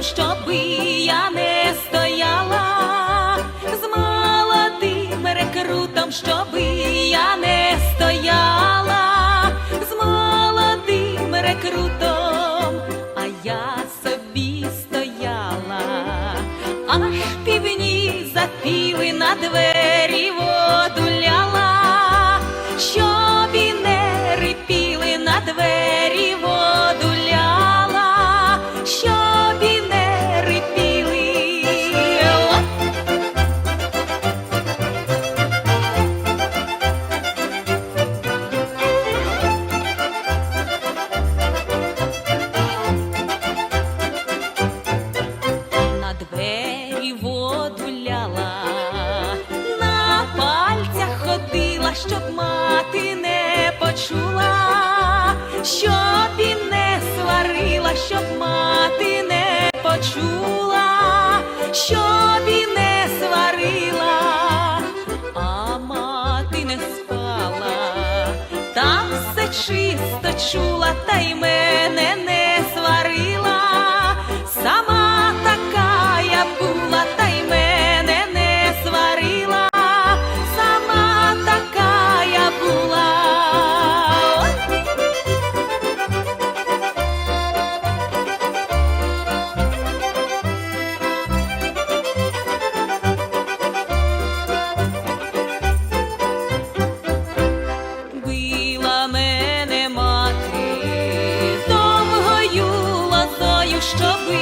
там, щоби я не стояла, з молодим рекрутом, щоби я не стояла, з молодим рекрутом, а я собі стояла, аж півні запіли на двері. щоб мати не почула, щоб і не сварила, щоб мати не почула, щоб і не сварила, а мати не спала, там все чисто чула, та й мене не. stop me.